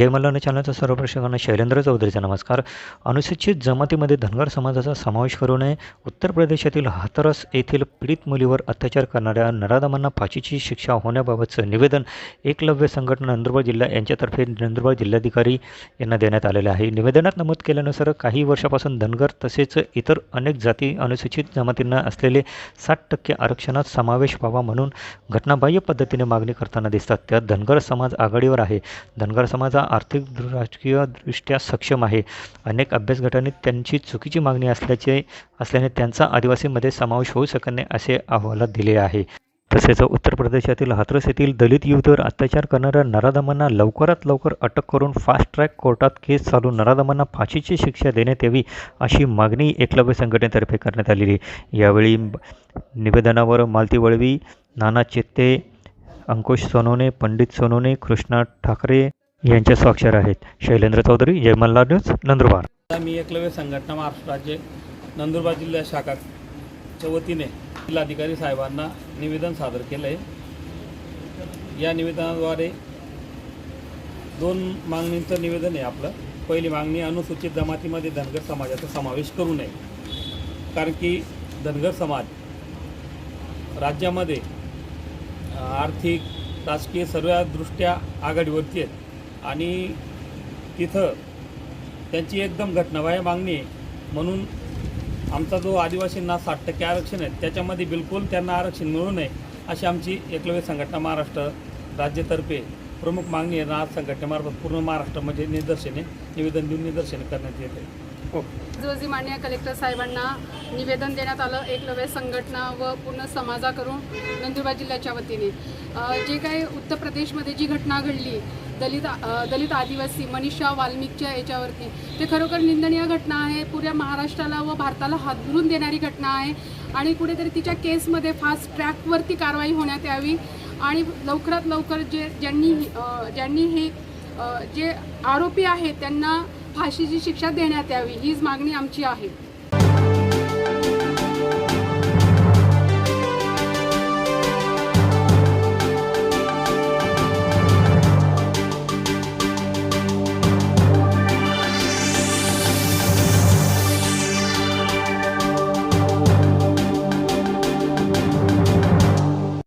जय मल्हार चॅनलचा सर्व प्रेक्षकांना शैलेंद्र चौधरीचा नमस्कार. अनुसूचित जमातीमध्ये धनगर समाजाचा समावेश करू नये. उत्तर प्रदेशातील हाथरस येथील पीडित मुलीवर अत्याचार करणाऱ्या नराधमांना फाशीची शिक्षा होण्याबाबतचं निवेदन एकलव्य संघटना नंदुरबार जिल्हा यांच्यातर्फे नंदुरबार जिल्हाधिकारी यांना देण्यात आलेले आहे. निवेदनात नमूद केल्यानुसार काही वर्षापासून धनगर तसेच इतर अनेक जाती अनुसूचित जमातींना असलेले साठ टक्के आरक्षणात समावेश व्हावा म्हणून घटनाबाह्य पद्धतीने मागणी करताना दिसतात. त्यात धनगर समाज आघाडीवर आहे. धनगर समाज आर्थिक राजकीय दृष्ट्या सक्षम आहे. अनेक अभ्यास गटांनी त्यांची चुकीची मागणी असल्याचे असल्याने त्यांचा आदिवासीमध्ये समावेश होऊ शकत नाही असे अहवालात दिले आहे. तसेच उत्तर प्रदेशातील हाथरस येथील दलित युवतीवर अत्याचार करणाऱ्या नराधमांना लवकरात लवकर अटक करून फास्ट ट्रॅक कोर्टात केस चालून नराधमांना फाशीची शिक्षा देण्यात यावी अशी मागणी एकलव्य संघटनेतर्फे करण्यात आलेली यावेळी निवेदनावर मालती वळवी नाना चित्ते अंकुश सोनोने पंडित सोनोने कृष्णा ठाकरे यांच्या स्वाक्षर आहेत. शैलेंद्र चौधरी जयमल्ला न्यूज नंदुरबार. मी एकलव्य संघटना महाराष्ट्र राज्य नंदुरबार जिल्हा शाखाच्या वतीने जिल्हाधिकारी साहेबांना निवेदन सादर केलं आहे या निवेदनाद्वारे दोन मागणींचं निवेदन आहे आपलं. पहिली मागणी अनुसूचित जमातीमध्ये धनगर समाजाचा समावेश करू नये. कारण की धनगर समाज राज्यामध्ये आर्थिक राजकीय सर्वदृष्ट्या आघाडीवरती आहेत. आणि तिथं त्यांची एकदम घटनाबाह्य मागणी आहे. म्हणून आमचा जो आदिवासींना साठ टक्के आरक्षण आहे त्याच्यामध्ये बिलकुल त्यांना आरक्षण मिळू नये अशी आमची एकलव्य संघटना महाराष्ट्र राज्यातर्फे प्रमुख मागणी आहे. आज संघटनेमार्फत पूर्ण महाराष्ट्रामध्ये म्हणजे निदर्शने निवेदन देऊन निदर्शने करण्यात येते हो. मान्य कलेक्टर साहेबांना निवेदन देण्यात आलं. एकलव्य संघटना व पूर्ण समाजाकडून नंदुरबार जिल्ह्याच्या वतीने. जे काही उत्तर प्रदेशमध्ये जी घटना घडली दलित दलित आदिवासी मनीषा वाल्मिकच्या याच्यावरती ते खरोखर निंदनीय घटना आहे. पुऱ्या महाराष्ट्राला व भारताला हादरून देणारी घटना आहे. आणि कुठेतरी तिच्या केसमध्ये फास्ट ट्रॅकवरती कारवाई होण्यात यावी. आणि लवकरात लवकर जे ज्यांनी ज्यांनी हे जे आरोपी आहेत त्यांना फाशीची शिक्षा देण्यात यावी हीच मागणी आमची आहे.